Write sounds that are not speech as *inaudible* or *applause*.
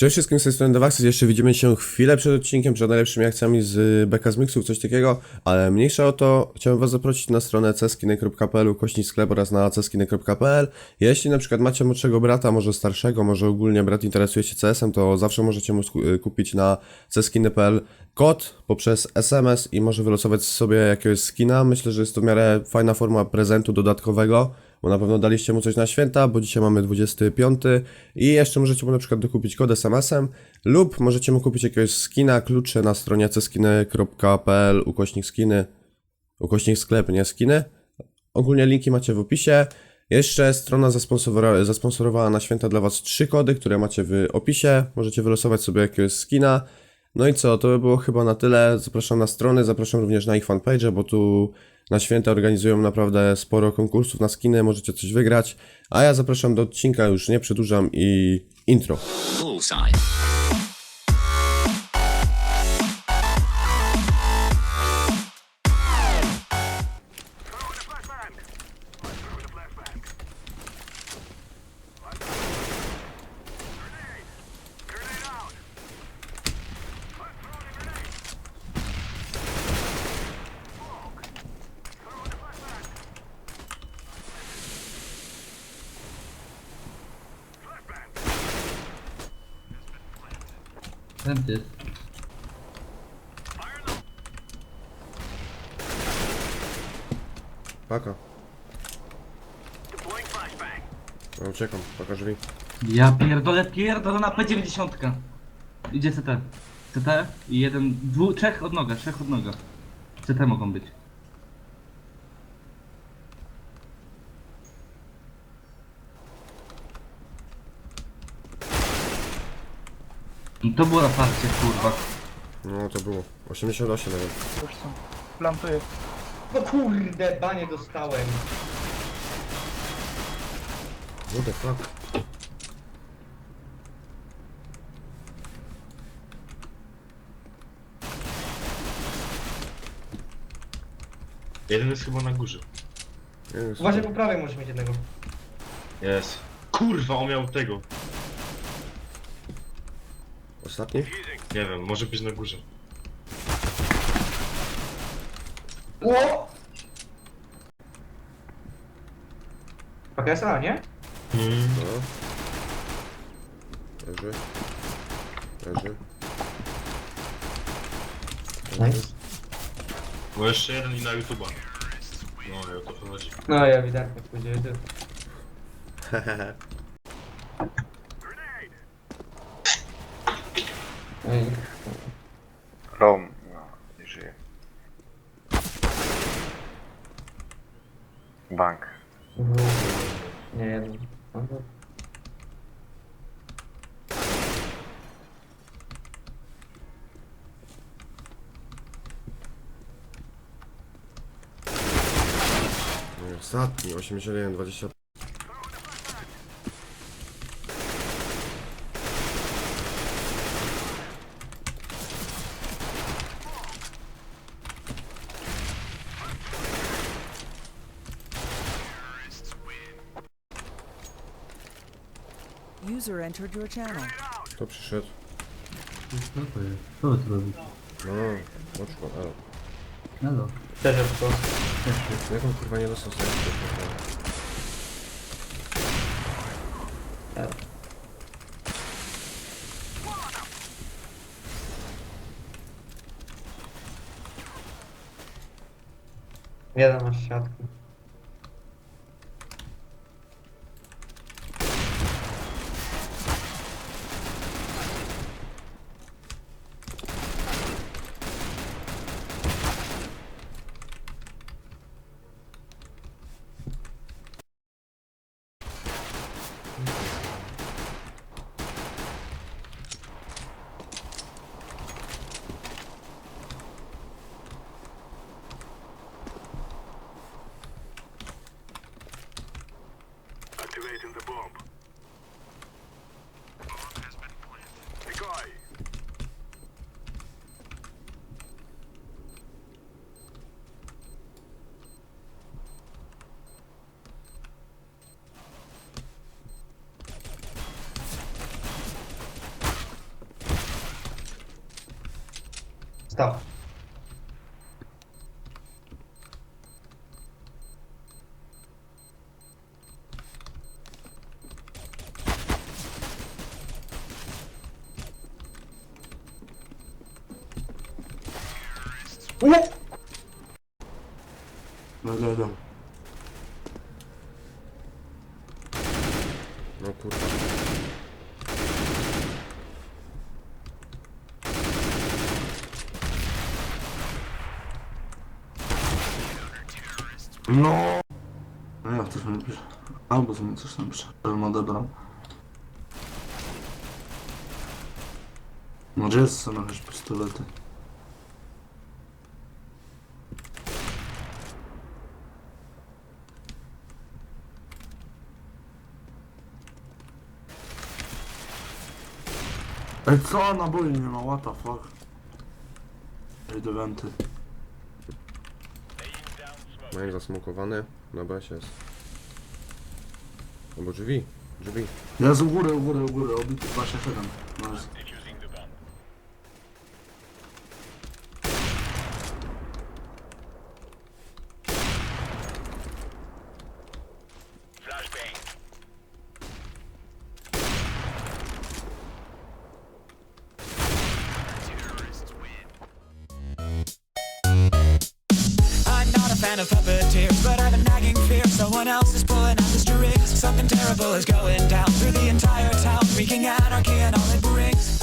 Cześć wszystkim, z tej strony Devaxys. Jeszcze widzimy się chwilę przed odcinkiem, przed najlepszymi akcjami z Beka z Mixów, coś takiego, ale mniejsza o to, chciałem was zaprosić na stronę ceskiny.pl, kośnik sklep oraz na ceskiny.pl. Jeśli na przykład macie młodszego brata, może starszego, może ogólnie brat interesuje się CS-em, to zawsze możecie mu sku- kupić na ceskiny.pl kod poprzez SMS i może wylosować sobie jakiegoś skina. Myślę, że jest to w miarę fajna forma prezentu dodatkowego bo na pewno daliście mu coś na święta, bo dzisiaj mamy 25 i jeszcze możecie mu na przykład dokupić kod SMS-em lub możecie mu kupić jakiegoś skina, klucze na stronie cskiny.pl ukośnik skiny, ukośnik sklep, nie skiny. Ogólnie linki macie w opisie. Jeszcze strona zasponsora- zasponsorowała na święta dla Was trzy kody, które macie w opisie. Możecie wylosować sobie jakiegoś skina. No i co, to by było chyba na tyle. Zapraszam na strony, zapraszam również na ich fanpage, bo tu na święta organizują naprawdę sporo konkursów na skiny, możecie coś wygrać. A ja zapraszam do odcinka, już nie przedłużam i intro. Bullseye. Tempted. Paka. No, uciekam, paka drzwi. Ja pierdolę, pierdolę na P90. Idzie CT. CT i jeden, dwu, trzech od noga, trzech od noga. CT mogą być. I to było na parcie, kurwa. No to było. 88 nawet. Już są. Plantuję. No kurde, banie dostałem. What the fuck? Jeden jest chyba na górze. Wiem, Uważaj, po prawej możesz mieć jednego. Jest. Kurwa, on miał tego. Ostatni? Nie wiem, może być na górze. Ło! Pakesa, nie? Hmm. No. Leży. Leży. Nice. No jeszcze jeden i na YouTube'a. No, o to chodzi. No ja ewidentnie pójdzie. *laughs* Rom. No, nie żyje. Bank. Nie jeden. Aha. Ostatni, 81, 20. User entered your channel. Kto przyszedł? Co to jest? Co ty robisz? No, poczko, elo. Halo. Też jest to. Jak on kurwa nie dostał sobie? Jeden masz siatkę. Activating the bomb. Stop. No, no, no. No kurwa. No! No jak coś mi pisze? Albo to mi coś tam pisze, żebym odebrał. No gdzie jest są jakieś pistolety? Ej co? Naboi nie ma, what the fuck? Ej, do wenty. Mają zasmokowany. Dobra, się jest. Albo drzwi. Drzwi. Jest u góry, u góry, u góry, obity 27. Nice. I'm fan of puppeteers, but I've a nagging fear someone else is pulling out the strings. Something terrible is going down through the entire town, wreaking anarchy and all it brings.